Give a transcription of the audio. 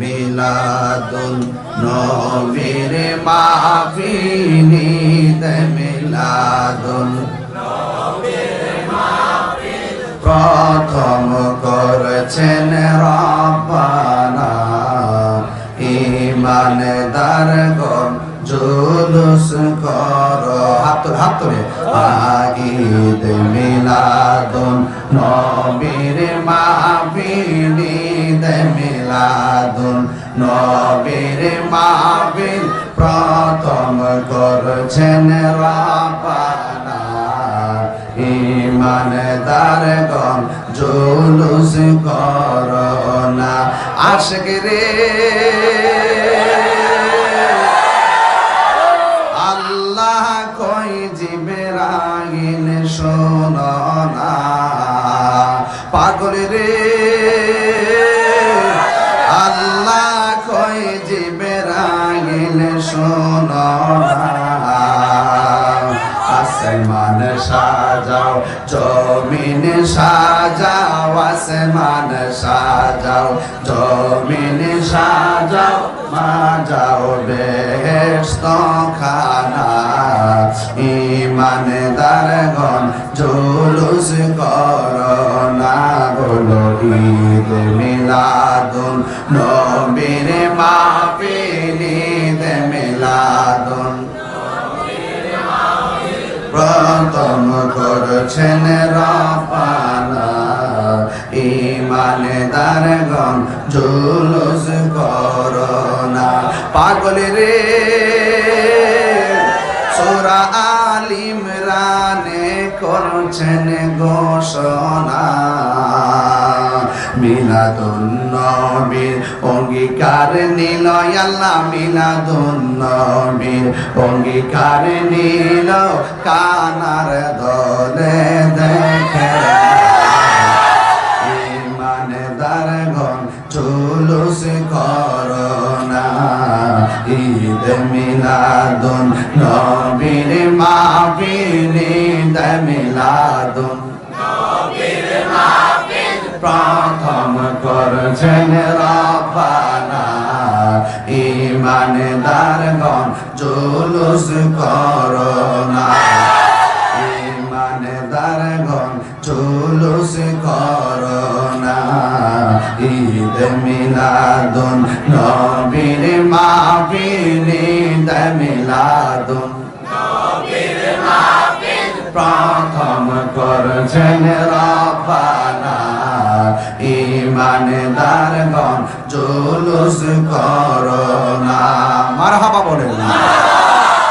মিলাদুন নবীর মাহফিল, ঈদ মিলাদুন প্রথম করেছেন রব্বানা। ইমানদার গণ জুলুস কর। হাত হাত ধরে ঈদ মিলাদুন নবীর মাহফিল মিলাদুন নবীর মাহফিল। প্রথম করছেন রব্বানা ইমানদার জুলুস করোনা। আশক রে। আল্লাহ কই জিবেরাইন শোনা পাগল রে। জিবেরাইন শোনা আসমান সাজাও, জমিন সাজাও আসমান সাজাও জমিন সাজাও, মাজাও বেহেস্ত খানা ইমানদার গণ জুলুস করোনা বলো ঈদ মিলাদুন। নবীর মাহফিল প্রথম করছেন রাপানা ইমানদার গম জুলুস করোনা পাগল রে সোরা আলিম রানে করছেন ঘোষণা। মিলাদুন নবীর অঙ্গীকার নিল আল্লাহ মিলাদুন নবীর অঙ্গীকার নিল কানার দলে দেখে। ইমানদার গণ চুলুস করোনা ঈদ মিলাদুন নবীর মাহফিল, ঈদ মিলাদুন প্রথম করছেন রব্বানা। ইমানদার গণ, জুলুস করোনা ইমানদার গণ, জুলুস করোনা ঈদ মিলাদুন নবীর মাহফিল, ঈদ মিলাদুন প্রথম করছেন রব্বানা। ইমানদার গণ জুলুস করোনা মারহাবা বলেন।